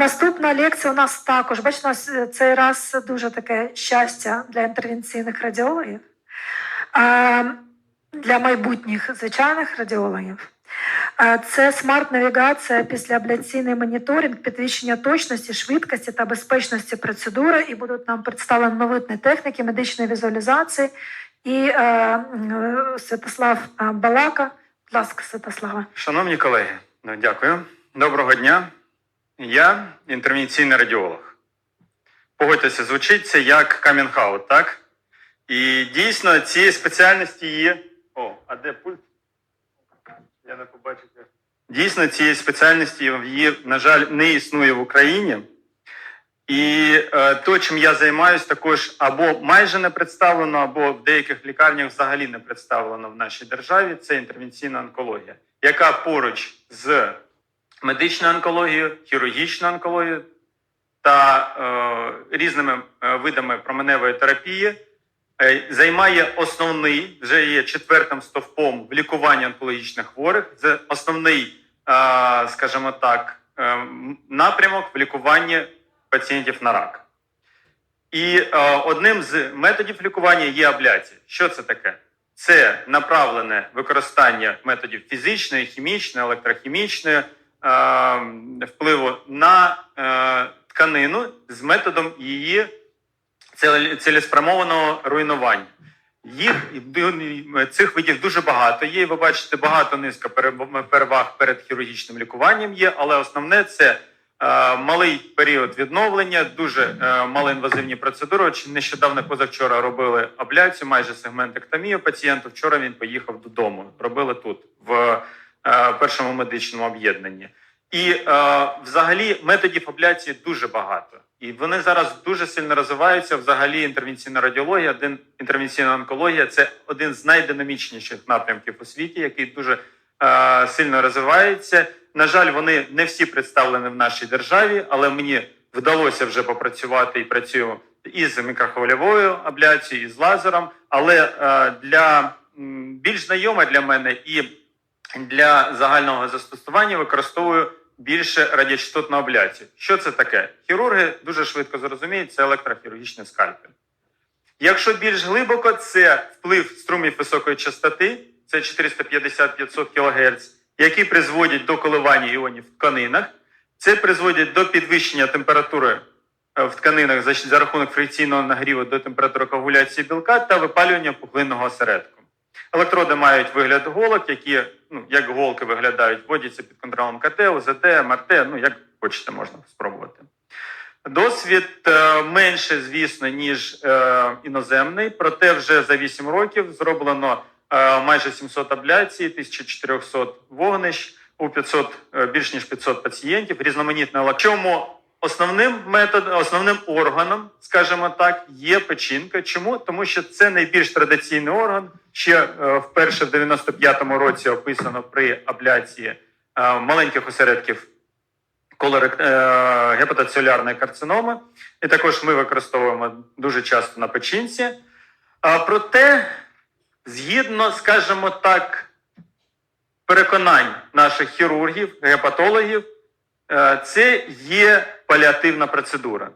Наступна лекція у нас також. Бачите, у нас е, цей раз дуже таке щастя для інтервенційних радіологів, для майбутніх звичайних радіологів. Це смарт-навігація, післяабляційний моніторинг, підвищення точності, швидкості та безпечності процедури. І будуть нам представлені новітні техніки медичної візуалізації. І е, Святослав е, Балака. Будь ласка, Святослава. Шановні колеги, ну, дякую. Доброго дня. Я інтервенційний радіолог. Погодьтеся, звучить це як камінг-аут, так? І дійсно цієї спеціальності є. О, а де пульт? Я не побачив. Дійсно, цієї спеціальності її, на жаль, не існує в Україні. І е, то, чим я займаюся, також або майже не представлено, або в деяких лікарнях взагалі не представлено в нашій державі. Це інтервенційна онкологія, яка поруч з медичною онкологією, хірургічною онкологією та е, різними е, видами променевої терапії е, займає основний, вже є четвертим стовпом в лікуванні онкологічних хворих. Це основний, е, скажімо так, е, напрямок в лікуванні пацієнтів на рак. І е, одним з методів лікування є абляція. Що це таке? Це направлене використання методів фізичної, хімічної, електрохімічної впливу на е, тканину з методом її цілеспрямованого руйнування. Їх цих видів дуже багато є. Ви бачите, багато низка переваг перед хірургічним лікуванням є, але основне це е, малий період відновлення, дуже е, малоінвазивні процедури. Нещодавно позавчора робили абляцію, майже сегментектомію пацієнту. Вчора він поїхав додому. Робили тут, в е, першому медичному об'єднанні. І е, взагалі методів абляції дуже багато. І вони зараз дуже сильно розвиваються. Взагалі, інтервенційна радіологія, один інтервенційна онкологія це один з найдинамічніших напрямків у світі, який дуже е, сильно розвивається. На жаль, вони не всі представлені в нашій державі, але мені вдалося вже попрацювати і працюю і з мікрохвильовою абляцією, і з лазером. Але е, для більш знайоме для мене і для загального застосування використовую більше радіочастотну абляцію. Що це таке? Хірурги дуже швидко зрозуміють, це електрохірургічний скальпель. Якщо більш глибоко, це вплив струмів високої частоти, це 450-500 кГц, які призводять до коливання іонів в тканинах. Це призводить до підвищення температури е, в тканинах за, рахунок фрикційного нагріву до температури коагуляції білка та випалювання пухлинного осередку. Електроди мають вигляд голок, які, ну, як голки виглядають, вводяться під контролем КТ, ОЗТ, МРТ, ну, як хочете, можна спробувати. Досвід е, менше, звісно, ніж е, іноземний, проте вже за 8 років зроблено е, майже 700 абляцій, 1400 вогнищ у 500, е, більш ніж 500 пацієнтів, різноманітна електро. Чому основним методом, основним органом, скажімо так, є печінка. Чому? Тому що це найбільш традиційний орган. Ще е, вперше в 95-му році описано при абляції е, маленьких осередків колорек... е, гепатоцелюлярної карциноми. І також ми використовуємо дуже часто на печінці. А проте, згідно, скажімо так, переконань наших хірургів, гепатологів, це є паліативна процедура.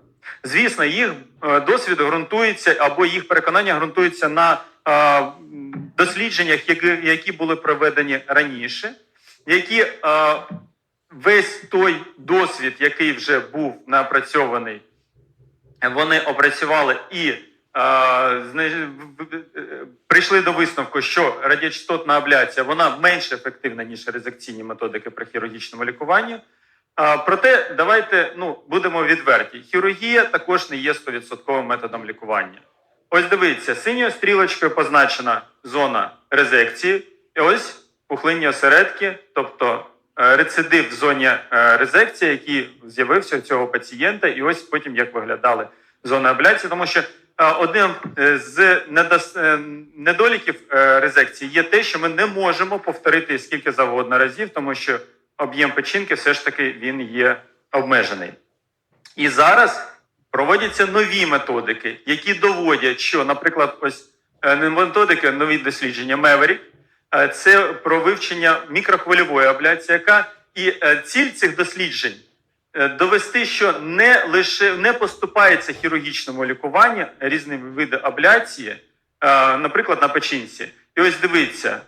Звісно, їх е, досвід ґрунтується або їх переконання ґрунтуються на е, дослідженнях, які, були проведені раніше, які е, весь той досвід, який вже був напрацьований, вони опрацювали і прийшли до висновку, що радіочастотна абляція вона менш ефективна ніж резекційні методики при хірургічному лікуванні. Проте давайте ну будемо відверті. Хірургія також не є 100% методом лікування. Ось дивіться, синьою стрілочкою позначена зона резекції, і ось пухлинні осередки, тобто е, рецидив в зоні е, резекції, який з'явився у цього пацієнта, і ось потім як виглядали зони абляції, тому що е, одним з недоліків резекції є те, що ми не можемо повторити скільки завгодно разів, тому що об'єм печінки все ж таки він є обмежений. І зараз проводяться нові методики, які доводять, що, наприклад, ось е, не методики, нові дослідження Меверік, це про вивчення мікрохвильової абляції, яка і е, ціль цих досліджень е, довести, що не лише не поступається хірургічному лікуванню різні види абляції, наприклад, на печінці. І ось дивіться,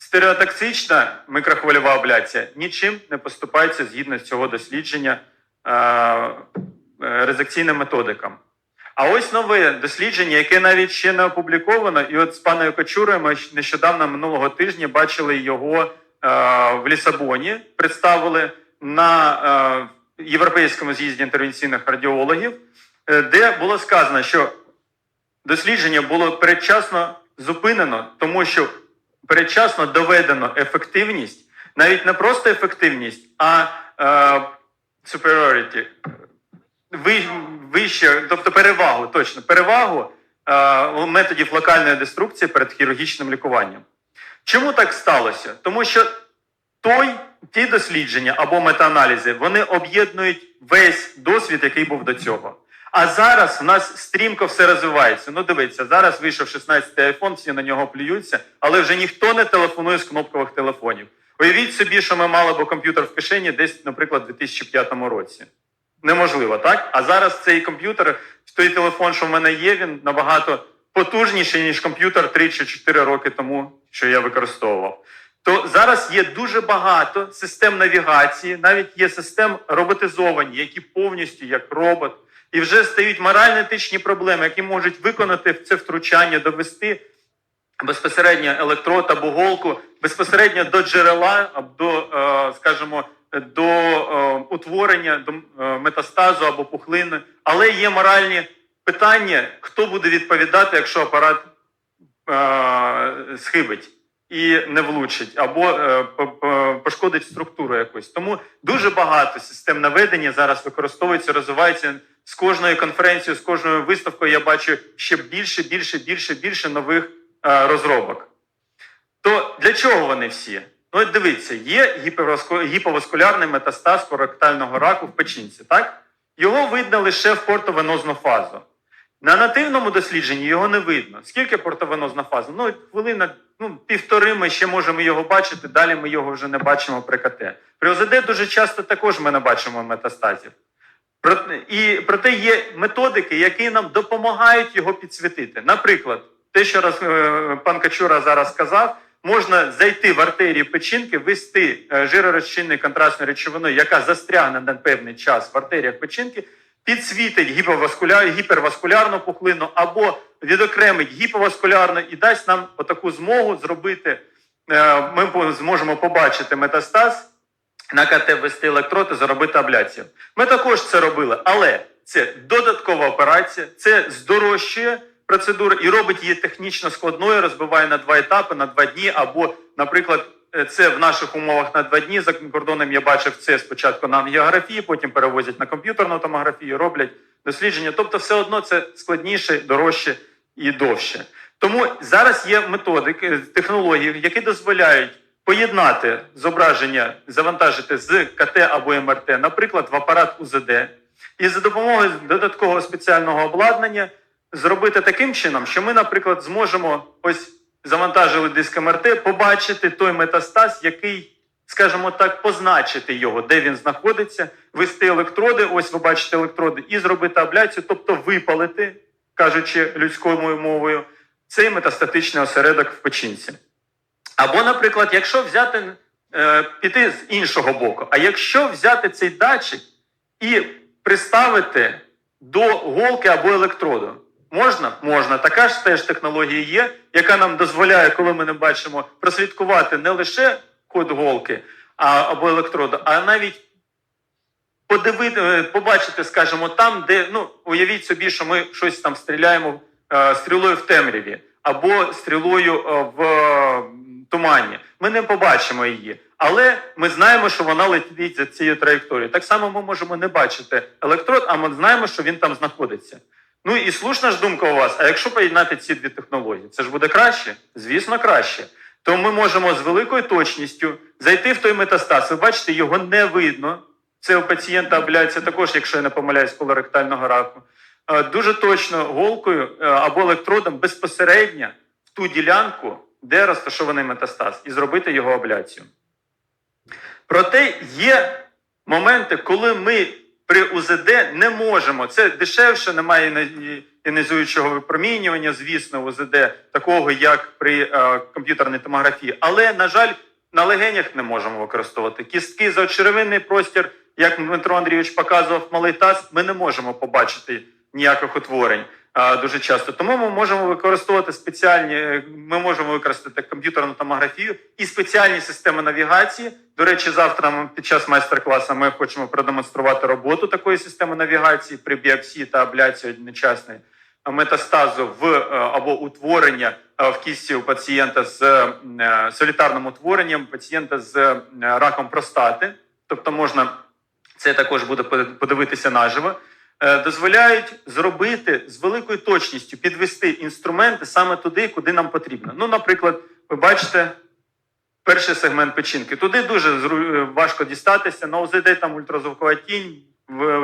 стереотоксична микрохвильова абляція нічим не поступається згідно з цього дослідження е, резекційним методикам. А ось нове дослідження, яке навіть ще не опубліковано, і от з паною Кочурою ми нещодавно минулого тижня бачили його е, в Лісабоні, представили на е, Європейському з'їзді інтервенційних радіологів, де було сказано, що дослідження було передчасно зупинено, тому що передчасно доведено ефективність, навіть не просто ефективність, а е, superiority, ви, вище, тобто перевагу, точно перевагу е, методів локальної деструкції перед хірургічним лікуванням. Чому так сталося? Тому що той, ті дослідження або метааналізи вони об'єднують весь досвід, який був до цього. А зараз в нас стрімко все розвивається. Ну, дивіться, зараз вийшов 16-й айфон, всі на нього плюються, але вже ніхто не телефонує з кнопкових телефонів. Уявіть собі, що ми мали б комп'ютер в кишені десь, наприклад, у 2005 році. Неможливо, так? А зараз цей комп'ютер, той телефон, що в мене є, він набагато потужніший, ніж комп'ютер 3 чи 4 роки тому, що я використовував. То зараз є дуже багато систем навігації, навіть є систем роботизовані, які повністю як робот, і вже стають морально-етичні проблеми, які можуть виконати це втручання, довести безпосередньо електрод або голку безпосередньо до джерела, або до, е, скажімо, до е, утворення до е, метастазу або пухлини. Але є моральні питання, хто буде відповідати, якщо апарат схибить і не влучить, або е, по- по- пошкодить структуру якусь. Тому дуже багато систем наведення зараз використовується, розвивається. З кожною конференцією, з кожною виставкою я бачу ще більше, більше, більше, більше нових е, розробок. То для чого вони всі? Ну, от дивіться, є гіповаскулярний метастаз коректального раку в печінці, так? Його видно лише в портовенозну фазу. На нативному дослідженні його не видно. Скільки портовенозна фаза? Ну, хвилина, ну, півтори ми ще можемо його бачити, далі ми його вже не бачимо при КТ. При ОЗД дуже часто також ми не бачимо метастазів. І проте є методики, які нам допомагають його підсвітити. Наприклад, те, що роз, е, пан Качура зараз сказав, можна зайти в артерію печінки, ввести е, жиророзчинну контрастну речовину, яка застрягне на певний час в артеріях печінки, підсвітить гіперваскулярну пухлину або відокремить гіповаскулярну і дасть нам отаку змогу зробити. е, Ми зможемо побачити метастаз на КТ ввести електрод і заробити абляцію. Ми також це робили, але це додаткова операція, це здорожчує процедуру і робить її технічно складною, розбиває на два етапи, на два дні. Або, наприклад, це в наших умовах на два дні. За кордоном я бачив це спочатку на ангіографії, потім перевозять на комп'ютерну томографію, роблять дослідження. Тобто, все одно це складніше, дорожче і довше. Тому зараз є методики, технології, які дозволяють поєднати зображення, завантажити з КТ або МРТ, наприклад, в апарат УЗД, і за допомогою додаткового спеціального обладнання зробити таким чином, що ми, наприклад, зможемо ось завантажили диск МРТ, побачити той метастаз, який, скажімо так, позначити його, де він знаходиться, вести електроди. Ось ви бачите електроди, і зробити абляцію, тобто випалити, кажучи людською мовою, цей метастатичний осередок в печінці. Або, наприклад, якщо взяти е, піти з іншого боку, а якщо взяти цей датчик і приставити до голки або електроду, можна? Можна. Така ж теж технологія є, яка нам дозволяє, коли ми не бачимо, прослідкувати не лише код голки а, або електроду, а навіть подивити, е, побачити, скажімо, там, де ну уявіть собі, що ми щось там стріляємо е, стрілою в темряві або стрілою е, в е, тумані. Ми не побачимо її, але ми знаємо, що вона летить за цією траєкторією. Так само ми можемо не бачити електрод, а ми знаємо, що він там знаходиться. Ну і слушна ж думка у вас. А якщо поєднати ці дві технології, це ж буде краще? Звісно, краще. То ми можемо з великою точністю зайти в той метастаз. Ви бачите, його не видно. Це у пацієнта абляція також, якщо я не помиляюсь, колоректального раку. Е, Дуже точно голкою е, або електродом безпосередньо в ту ділянку, де розташований метастаз, і зробити його абляцію. Проте є моменти, коли ми при УЗД не можемо. Це дешевше, немає іонізуючого випромінювання, звісно, УЗД, такого як при е, комп'ютерній томографії. Але, на жаль, на легенях не можемо використовувати. Кістки за очеревинний простір, як Дмитро Андрійович показував, малий таз, ми не можемо побачити ніяких утворень дуже часто. Тому ми можемо використовувати спеціальні, е, ми можемо використати комп'ютерну томографію і спеціальні системи навігації. До речі, завтра ми під час майстер-класу ми хочемо продемонструвати роботу такої системи навігації при біопсії та абляції одночасної метастазу в е, або утворення е, в кісті у пацієнта з е, солітарним утворенням пацієнта з е, раком простати, тобто можна це також буде подивитися наживо. Е, Дозволяють зробити з великою точністю підвести інструменти саме туди, куди нам потрібно. Ну, наприклад, ви бачите перший сегмент печінки. Туди дуже е, важко дістатися. На ОЗД там ультразвукова тінь,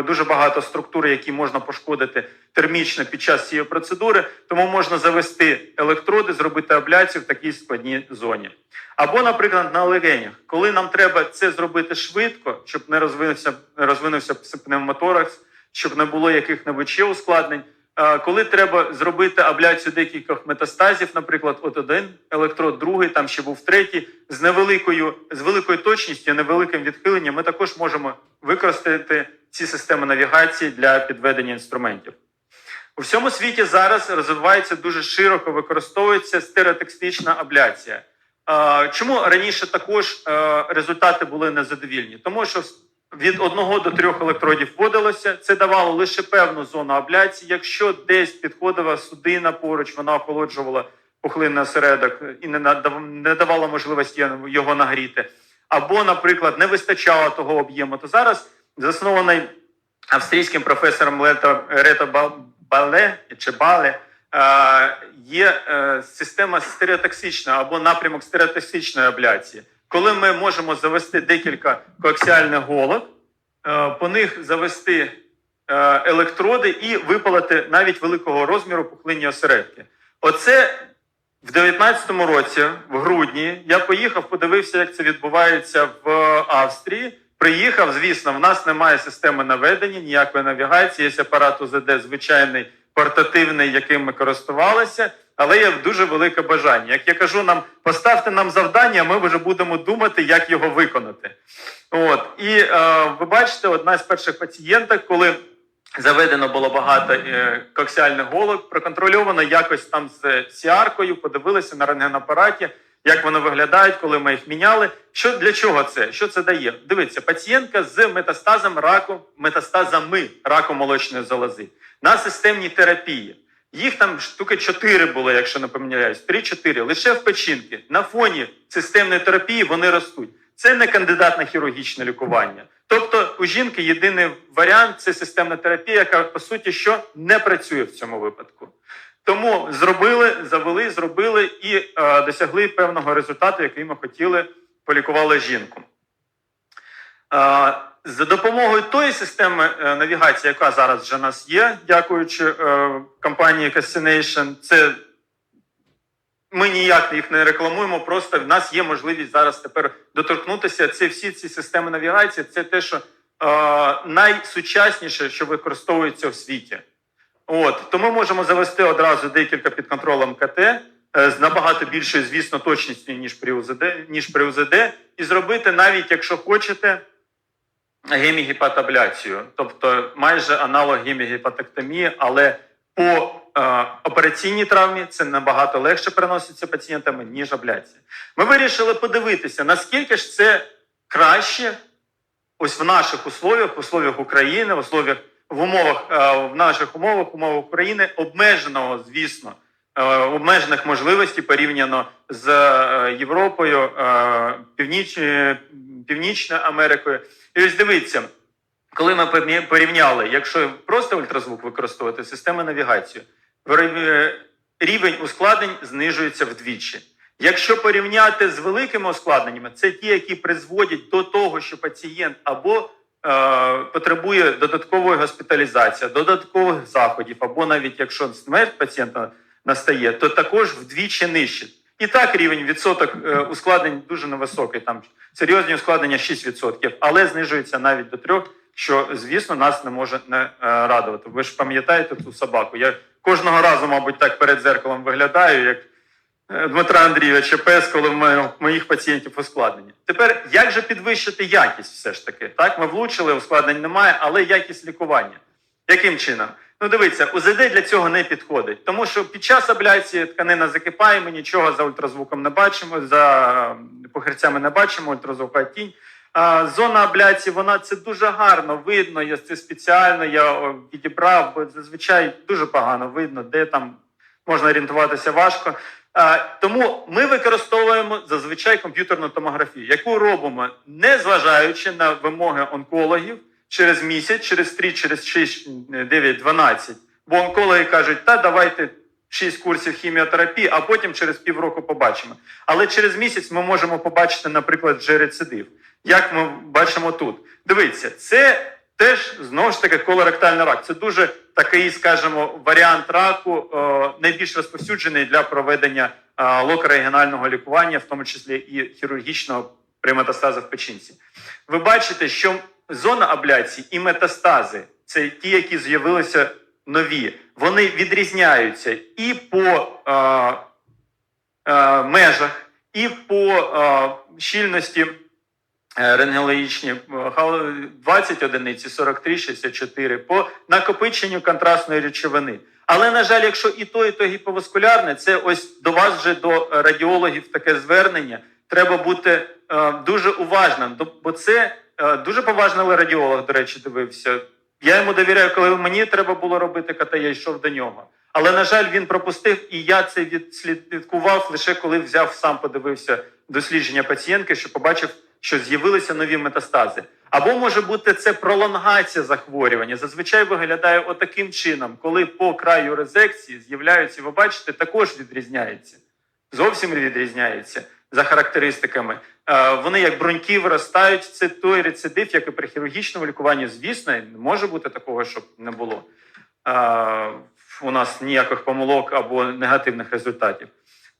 дуже багато структур, які можна пошкодити термічно під час цієї процедури. Тому можна завести електроди, зробити абляцію в такій складній зоні. Або, наприклад, на легенях, коли нам треба це зробити швидко, щоб не розвинувся, розвинувся пневмоторакс, щоб не було яких-небудь ще ускладнень. Коли треба зробити абляцію декількох метастазів, наприклад, от один електрод, другий, там ще був третій, з невеликою, з великою точністю, невеликим відхиленням, ми також можемо використати ці системи навігації для підведення інструментів. У всьому світі зараз розвивається дуже широко, використовується стереотекстична абляція. Чому раніше також е, результати були незадовільні? Тому що від одного до трьох електродів вводилося. Це давало лише певну зону абляції. Якщо десь підходила судина поруч, вона охолоджувала пухлинний осередок і не давала можливості його нагріти. Або, наприклад, не вистачало того об'єму. То зараз заснований австрійським професором Лето Рето Ба- Бале чи Бале. е, Є е, система стереотоксичної або напрямок стереотоксичної абляції, коли ми можемо завести декілька коаксіальних голок, е, по них завести е, електроди і випалити навіть великого розміру пухлинні осередки. Оце в 19-му році, в грудні, я поїхав, подивився, як це відбувається в Австрії. Приїхав, звісно, в нас немає системи наведення, ніякої навігації. Є апарат УЗД звичайний портативний, яким ми користувалися, але є дуже велике бажання. Як я кажу, нам поставте нам завдання, ми вже будемо думати, як його виконати. От і е, ви бачите, одна з перших пацієнток, коли заведено було багато е, коаксіальних голок, проконтрольовано якось там з сіаркою, подивилися на рентгенапараті, як вони виглядають, коли ми їх міняли. Що для чого це? Що це дає? Дивіться, пацієнтка з метастазом раку, метастазами раку молочної залози на системній терапії. Їх там штуки 4 було, якщо не помиляюсь, 3-4. Лише в печінки. На фоні системної терапії вони ростуть. Це не кандидат на хірургічне лікування. Тобто у жінки єдиний варіант це системна терапія, яка по суті що не працює в цьому випадку. Тому зробили, завели, зробили і е, досягли певного результату, який ми хотіли, полікували жінку. Е, за допомогою тої системи е, навігації, яка зараз вже у нас є, дякуючи е, компанії Castination, це ми ніяк їх не рекламуємо. Просто в нас є можливість зараз тепер доторкнутися. Це всі ці системи навігації, це те, що е, найсучасніше, що використовується в світі. От тому можемо завести одразу декілька під контролем КТ е, з набагато більшою, звісно, точністю ніж при УЗД, ніж при УЗД, і зробити навіть, якщо хочете, гемігепатобляцію, тобто майже аналог гемігепатектомії, але по е, операційній травмі це набагато легше переноситься пацієнтами, ніж абляція. Ми вирішили подивитися, наскільки ж це краще ось в наших условіях, в условіях України, в условіях в умовах е, в наших умовах, умовах України, обмеженого, звісно, е, обмежених можливостей порівняно з е, Європою, е, Північ, Північною Америкою. І ось дивіться, коли ми порівняли, якщо просто ультразвук використовувати систему навігації, рівень ускладнень знижується вдвічі. Якщо порівняти з великими ускладненнями, це ті, які призводять до того, що пацієнт або е, потребує додаткової госпіталізації, додаткових заходів, або навіть якщо смерть пацієнта настає, то також вдвічі нижче. І так рівень відсоток е, ускладнень дуже невисокий. Там серйозні ускладнення 6%, але знижується навіть до 3%, що, звісно, нас не може не е, радувати. Ви ж пам'ятаєте ту собаку? Я кожного разу, мабуть, так перед зеркалом виглядаю, як е, Дмитра Андрійовича Пес, коли в моїх пацієнтів ускладнення. Тепер як же підвищити якість все ж таки? Так, ми влучили, ускладнень немає, але якість лікування. Яким чином? Ну, дивіться, УЗД для цього не підходить, тому що під час абляції тканина закипає, ми нічого за ультразвуком не бачимо, за е, похирцями не бачимо, ультразвукова тінь. А, зона абляції, вона це дуже гарно видно. Я це спеціально я о, підібрав, бо зазвичай дуже погано видно, де там можна орієнтуватися важко. А, тому ми використовуємо зазвичай комп'ютерну томографію, яку робимо, не зважаючи на вимоги онкологів через місяць, через 3, через 6, 9, 12. Бо онкологи кажуть, та давайте 6 курсів хіміотерапії, а потім через півроку побачимо. Але через місяць ми можемо побачити, наприклад, вже рецидив. Як ми бачимо тут. Дивіться, це теж знову ж таки колоректальний рак. Це дуже такий, скажімо, варіант раку, е, найбільш розповсюджений для проведення е, локорегіонального лікування, в тому числі і хірургічного при метастазах в печінці. Ви бачите, що зона абляції і метастази це ті, які з'явилися нові, вони відрізняються і по е, е, межах, і по е, щільності е, рентгенологічні е, хал- 20 одиниці, 43, 64, по накопиченню контрастної речовини. Але, на жаль, якщо і то, і то гіповаскулярне, це ось до вас вже до радіологів таке звернення. Треба бути е, дуже уважним, бо це дуже поважний радіолог, до речі, дивився. Я йому довіряю, коли мені треба було робити КТ, я йшов до нього. Але, на жаль, він пропустив, і я це відслідкував лише коли взяв сам подивився дослідження пацієнтки, що побачив, що з'явилися нові метастази. Або може бути це пролонгація захворювання. Зазвичай виглядає отаким чином, коли по краю резекції з'являються, ви бачите, також відрізняється. Зовсім відрізняється за характеристиками. Е, Вони як бруньки виростають. Це той рецидив, як і при хірургічному лікуванні. Звісно, не може бути такого, щоб не було е, у нас ніяких помилок або негативних результатів.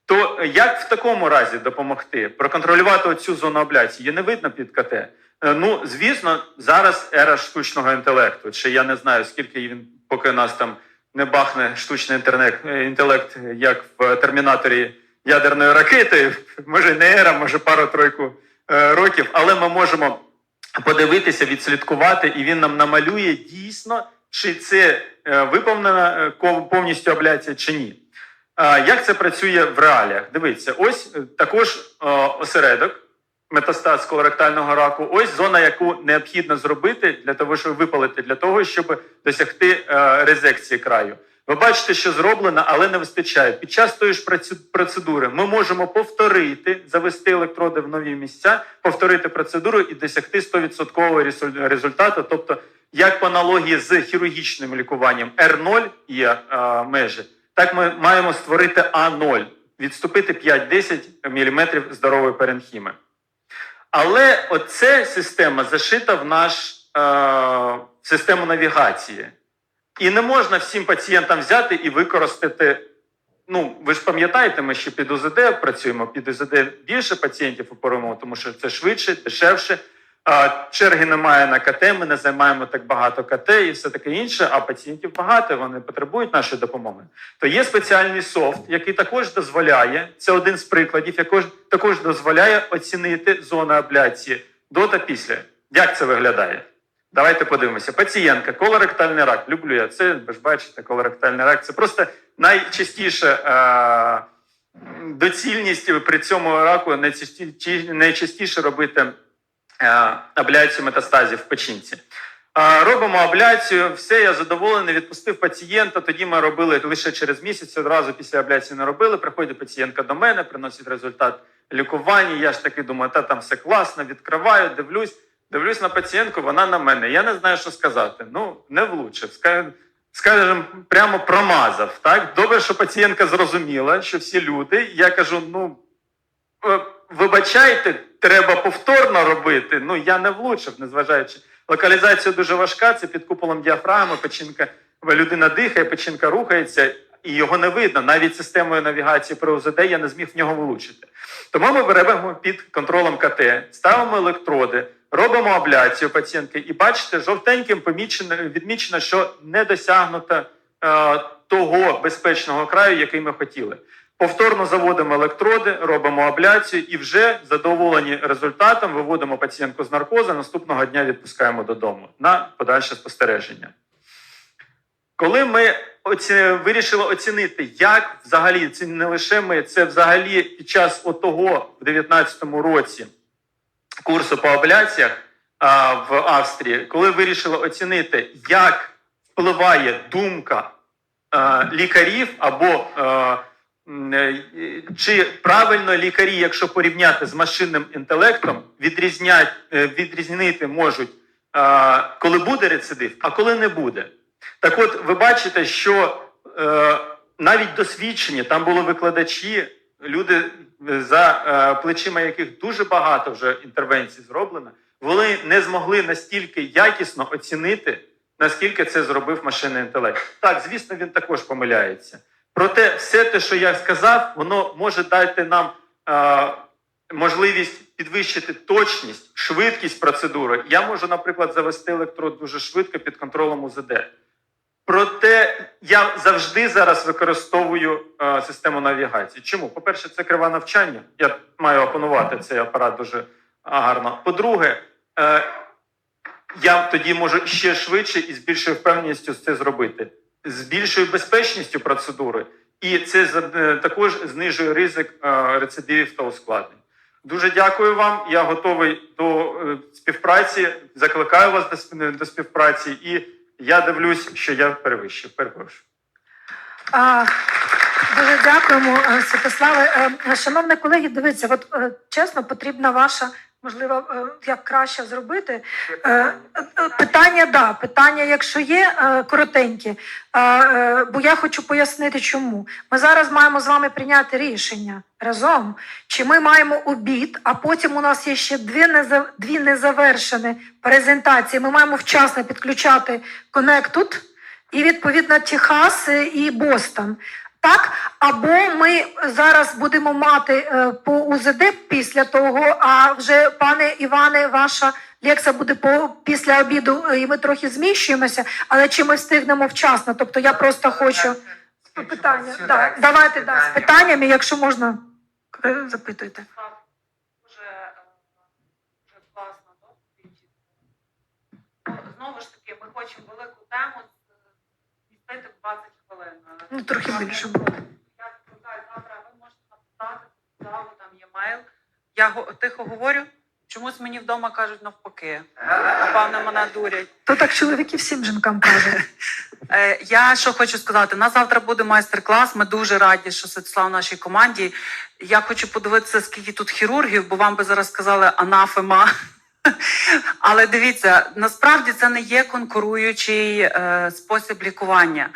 То як в такому разі допомогти проконтролювати оцю зону абляції? Її не видно під КТ. Е, Ну, звісно, зараз ера штучного інтелекту. Чи я не знаю, скільки він, поки нас там не бахне штучний інтернет, інтелект, як в термінаторі ядерної ракети, може не ера, може пару-тройку е, років, але ми можемо подивитися, відслідкувати, і він нам намалює дійсно, чи це е, виповнена е, повністю абляція чи ні. Як це працює в реаліях? Дивіться, ось також осередок метастаз колоректального раку. Ось зона, яку необхідно зробити для того, щоб випалити, для того, щоб досягти резекції краю. Ви бачите, що зроблено, але не вистачає. Під час тої ж процедури ми можемо повторити, завести електроди в нові місця, повторити процедуру і досягти 100% результату. Тобто, як по аналогії з хірургічним лікуванням R0 є е, межі, так ми маємо створити А0, відступити 5-10 мм здорової перенхіми. Але оця система зашита в наш в систему навігації. І не можна всім пацієнтам взяти і використати. Ну, ви ж пам'ятаєте, ми ще під УЗД працюємо. Під УЗД більше пацієнтів оперуємо, тому що це швидше, дешевше. Черги немає на КТ, ми не займаємо так багато КТ і все таке інше, а пацієнтів багато, вони потребують нашої допомоги. То є спеціальний софт, який також дозволяє, це один з прикладів, який також дозволяє оцінити зону абляції до та після. Як це виглядає? Давайте подивимося. Пацієнтка, колоректальний рак. Люблю я це. Ви ж бачите, колоректальний рак. Це просто найчастіше е, доцільність при цьому раку найчастіше, робити е, абляцію метастазів в печінці. Е, Робимо абляцію, все, я задоволений, відпустив пацієнта. Тоді ми робили лише через місяць, одразу після абляції не робили. Приходить пацієнтка до мене, приносить результат лікування. Я ж таки думаю, та там все класно, відкриваю, дивлюсь. Дивлюсь на пацієнтку, вона на мене. Я не знаю, що сказати. Ну, не влучив. Ска- Скажем, прямо промазав. Так? Добре, що пацієнтка зрозуміла, що всі люди. Я кажу: ну, е, вибачайте, треба повторно робити. Ну, я не влучив, незважаючи. Локалізація дуже важка, це під куполом діафрагми, печінка, людина дихає, печінка рухається. і його не видно. Навіть системою навігації при УЗД я не зміг в нього влучити. Тому ми беремо під контролем КТ, ставимо електроди, робимо абляцію пацієнтки, і бачите, жовтеньким помічено, відмічено, що не досягнуто е, того безпечного краю, який ми хотіли. Повторно заводимо електроди, робимо абляцію і вже задоволені результатом виводимо пацієнтку з наркозу. Наступного дня відпускаємо додому на подальше спостереження. Коли ми оці... вирішили оцінити, як взагалі це не лише ми, це взагалі під час отого в 19-му році курсу по абляціях а, в Австрії, коли вирішили оцінити, як впливає думка е, лікарів або е, м, е, чи правильно лікарі, якщо порівняти з машинним інтелектом, е, відрізнити можуть, е, коли буде рецидив, а коли не буде. Так от, ви бачите, що е, навіть досвідчені, там були викладачі, люди, е, за е, плечима яких дуже багато вже інтервенцій зроблено, вони не змогли настільки якісно оцінити, наскільки це зробив машинний інтелект. Так, звісно, він також помиляється. Проте, все те, що я сказав, воно може дати нам е, можливість підвищити точність, швидкість процедури. Я можу, наприклад, завести електрод дуже швидко під контролем УЗД. Проте я завжди зараз використовую е, систему навігації. Чому? По-перше, це криве навчання. Я маю опанувати цей апарат дуже гарно. По-друге, е, я тоді можу ще швидше і з більшою впевненістю це зробити, з більшою безпечністю процедури, і це е, також знижує ризик е, рецидивів та ускладнень. Дуже дякую вам. Я готовий до е, співпраці. Закликаю вас до, до співпраці, і я дивлюсь, що я перевищив. Перепрошую. А, дуже дякуємо, е, Святославе. Е, Шановні колеги, дивіться, от е, чесно, потрібна ваша, можливо, е, як краще зробити. Е, е, Питання, да, питання, якщо є, коротенькі. Бо я хочу пояснити, чому. Ми зараз маємо з вами прийняти рішення разом. Чи ми маємо обід, а потім у нас є ще дві, дві незавершені презентації. Ми маємо вчасно підключати Connected і відповідно Техас і Бостон. Так, або ми зараз будемо мати е, по УЗД після того, а вже пане Іване, ваша лекція буде по після обіду, е, і ми трохи зміщуємося, але чи ми встигнемо вчасно? Тобто я просто хочу питання. Да, давайте да, з питаннями, якщо можна, е, запитуйте. Знову ж таки, ми хочемо велику тему змістити в 20 хвилин. Ну, трохи більше. Я закликаю завтра, ви можете написати в там є мейл. Я го- тихо говорю. Чомусь мені вдома кажуть навпаки. Напевно, мене дурять. То так чоловіки всім жінкам кажуть. Е, я що хочу сказати, на завтра буде майстер-клас. Ми дуже раді, що Святослав в нашій команді. Я хочу подивитися, скільки тут хірургів, бо вам би зараз сказали анафема. Але дивіться, насправді це не є конкуруючий е, спосіб лікування.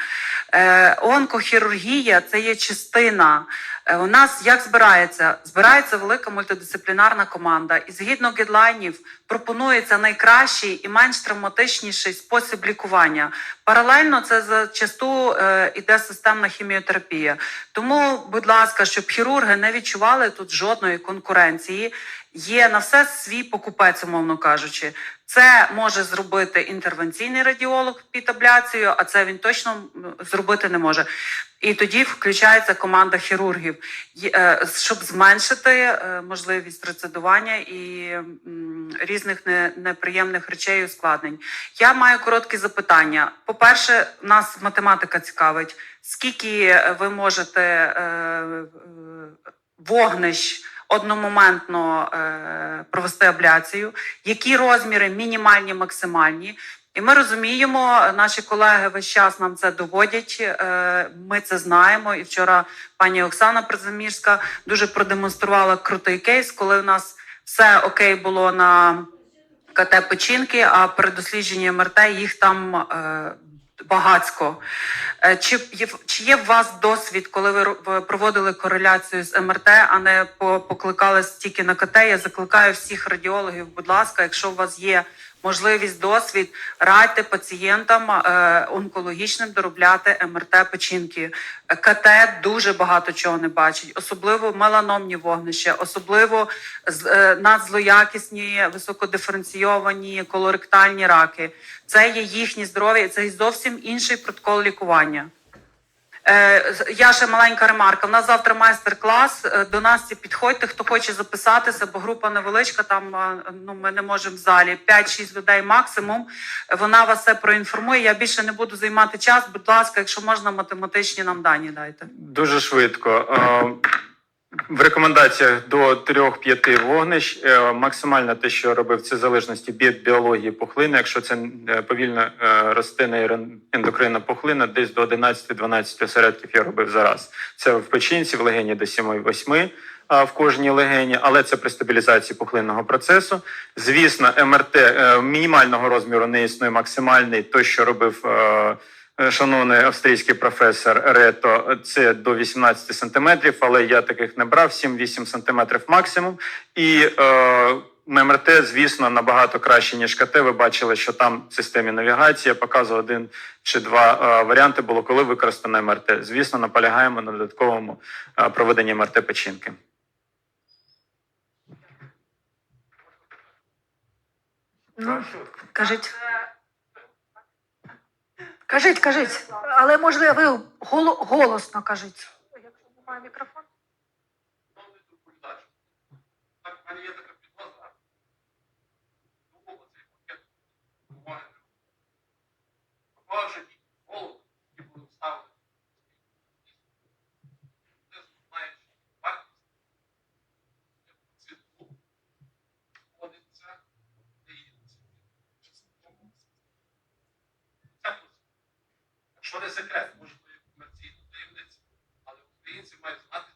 Е, онкохірургія це є частина. Е, у нас як збирається? Збирається велика мультидисциплінарна команда, і згідно гідлайнів пропонується найкращий і менш травматичніший спосіб лікування. Паралельно це зачасту е, іде системна хіміотерапія. Тому, будь ласка, щоб хірурги не відчували тут жодної конкуренції. Є на все свій покупець, умовно кажучи. Це може зробити інтервенційний радіолог під абляцією, а це він точно зробити не може. І тоді включається команда хірургів, е, щоб зменшити е, можливість рецидування і різних неприємних речей і ускладнень. Я маю короткі запитання. По-перше, нас математика цікавить. Скільки ви можете е, вогнищ одномоментно е, провести абляцію? Які розміри мінімальні, максимальні? І ми розуміємо, наші колеги весь час нам це доводять. е, Ми це знаємо. І вчора пані Оксана Призамірська дуже продемонструвала крутий кейс, коли у нас все окей було на КТ печінки, а при дослідженні МРТ їх там е, багацько. Е, Чи є, чи є у вас досвід, коли ви проводили кореляцію з МРТ, а не по- покликались тільки на КТ? Я закликаю всіх радіологів, будь ласка, якщо у вас є можливість, досвід, радьте пацієнтам е, онкологічним доробляти МРТ печінки. КТ дуже багато чого не бачить, особливо меланомні вогнища, особливо е, надзлоякісні, високодиференційовані колоректальні раки. Це є їхнє здоров'я, це зовсім інший протокол лікування. Е, я ще маленька ремарка. У нас завтра майстер-клас. Е, До нас підходьте, хто хоче записатися, бо група невеличка. Там е, ну ми не можемо в залі 5-6 людей максимум. Вона вас все проінформує. Я більше не буду займати час. Будь ласка, якщо можна, математичні нам дані дайте. Дуже швидко. В рекомендаціях до 3-5 вогнищ е, максимально те, що робив, це залежності від біології пухлини. Якщо це е, повільно е, ростина і ендокринна пухлина, десь до 11-12 осередків я робив зараз. Це в печінці, в легені до 7-8 а, в кожній легені, але це при стабілізації пухлинного процесу. Звісно, МРТ мінімального розміру не існує максимальний. Той, що робив шановний австрійський професор Рето, це до 18 сантиметрів, але я таких не брав, 7-8 сантиметрів максимум. І е, МРТ, звісно, набагато краще, ніж КТ. Ви бачили, що там в системі навігації я показував один чи два е, варіанти було, коли використано МРТ. Звісно, наполягаємо на додатковому е, проведенні МРТ печінки. Ну, кажіть. Кажіть, кажіть. Але можливо, ви голо- голосно кажіть. Якщо немає мікрофону. Так, в мене є така підозра. Ну, оцей пакет уваги. Попавши в голову, які були вставлені. Ти знаєш, вартість. Цвіт клуб. Входиться, де є Це Якщо не секрет, може то є комерційна таємниця, але українці мають знати,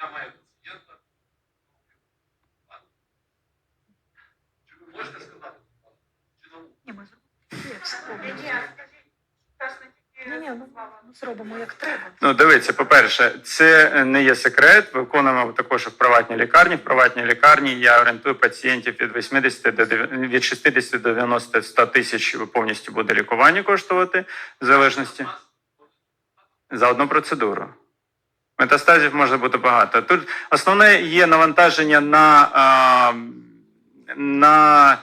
я маю пацієнта, чи ви можете сказати? Чи наука? Ні, ми зробимо. Ні, все зробимо. Ні, ні, ну, ну, зробимо як треба. Ну, дивіться, по-перше, це не є секрет. Виконуємо також в приватній лікарні. В приватній лікарні я орієнтую пацієнтів від 80 до від 60 до 90 100 тисяч повністю буде лікування коштувати в залежності за одну процедуру. Метастазів може бути багато. Тут основне є навантаження на, а, на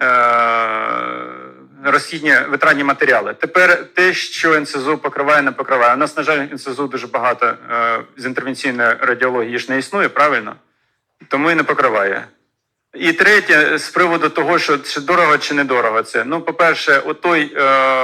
е, розхідні витратні матеріали. Тепер те, що НСЗУ покриває, не покриває. У нас, на жаль, НСЗУ дуже багато е, з інтервенційної радіології ж не існує, правильно? Тому і не покриває. І третє, з приводу того, що чи дорого чи недорого це. Ну, по-перше, отой, е,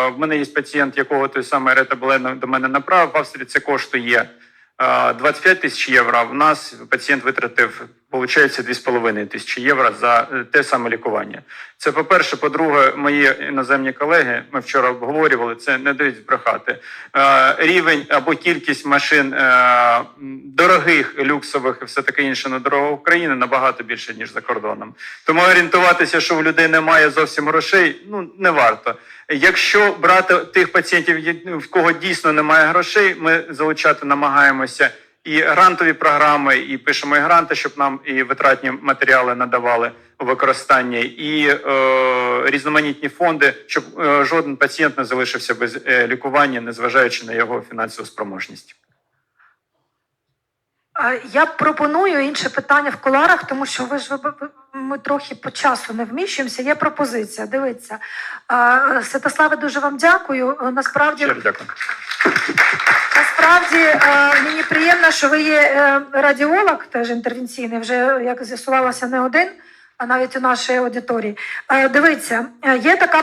в мене є пацієнт, якого той самий ретабулен до мене направив. В Австрії це коштує е, 25 тисяч євро. В нас пацієнт витратив, виходить, 2,5 тисячі євро за е, те саме лікування. Це по-перше, по-друге, мої іноземні колеги, ми вчора обговорювали, це не дають збрехати. Е, рівень або кількість машин е, дорогих, люксових і все таке інше на дорогах України набагато більше, ніж за кордоном. Тому орієнтуватися, що в людей немає зовсім грошей, ну не варто. Якщо брати тих пацієнтів, в кого дійсно немає грошей, ми залучати намагаємося і грантові програми, і пишемо і гранти, щоб нам і витратні матеріали надавали у використанні, і е, різноманітні фонди, щоб е, жоден пацієнт не залишився без е, лікування, незважаючи на його фінансову спроможність. Я пропоную інше питання в коларах, тому що ви ж ми трохи по часу не вміщуємося. Є пропозиція. Дивіться. Святославе, дуже вам дякую. Насправді, дякую. Насправді е, мені приємно, що ви є е, радіолог, теж інтервенційний, вже як з'ясувалося, не один, а навіть у нашій аудиторії. Е, Дивіться, є така